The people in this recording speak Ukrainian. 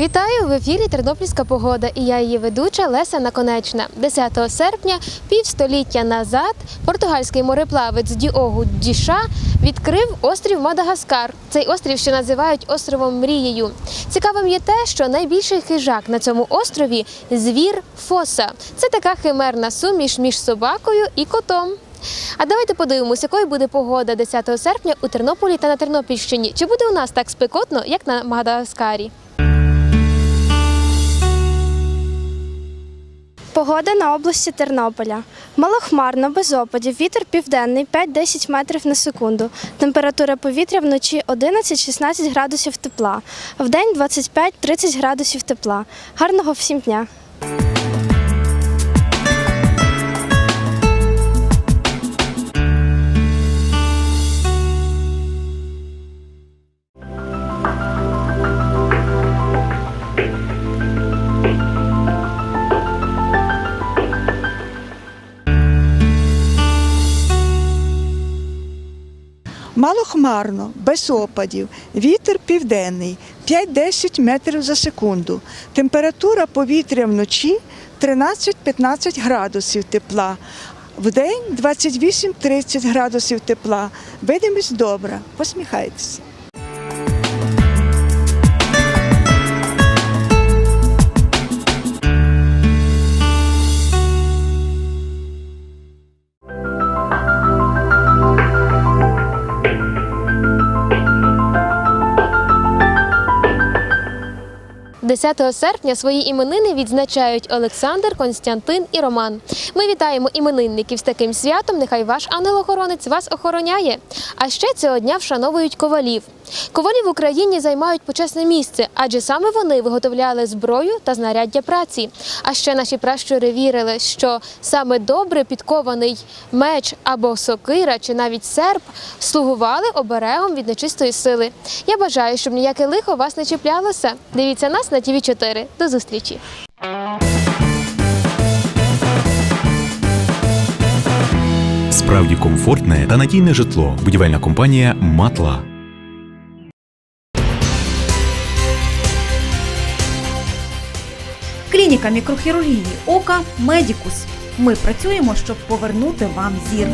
Вітаю в ефірі Тернопільська погода і я її ведуча Леся Наконечна. 10 серпня, півстоліття назад, португальський мореплавець Діогу Діша відкрив острів Мадагаскар. Цей острів, що називають островом Мрією. Цікавим є те, що найбільший хижак на цьому острові звір Фоса. Це така химерна суміш між собакою і котом. А давайте подивимося, якою буде погода 10 серпня у Тернополі та на Тернопільщині. Чи буде у нас так спекотно, як на Мадагаскарі? Погода на області Тернополя. Малохмарно, без опадів, вітер південний 5-10 метрів на секунду. Температура повітря вночі 11-16 градусів тепла. Вдень 25-30 градусів тепла. Гарного всім дня! Малохмарно, без опадів, вітер південний 5-10 метрів за секунду. Температура повітря вночі 13-15 градусів тепла. Вдень 28-30 градусів тепла. Видимість добра. Посміхайтеся. – 10 серпня свої іменини відзначають Олександр, Константин і Роман. Ми вітаємо іменинників з таким святом. Нехай ваш ангел-охоронець вас охороняє. А ще цього дня вшановують ковалів. Ковалі в Україні займають почесне місце, адже саме вони виготовляли зброю та знаряддя праці. А ще наші пращури вірили, що саме добре підкований меч або сокира, чи навіть серп слугували оберегом від нечистої сили. Я бажаю, щоб ніяке лихо вас не чіплялося. Дивіться нас на ТВ 4 До зустрічі! Справді комфортне та надійне житло. Будівельна компанія Матла. Клініка мікрохірургії ока Медікус. Ми працюємо, щоб повернути вам зір.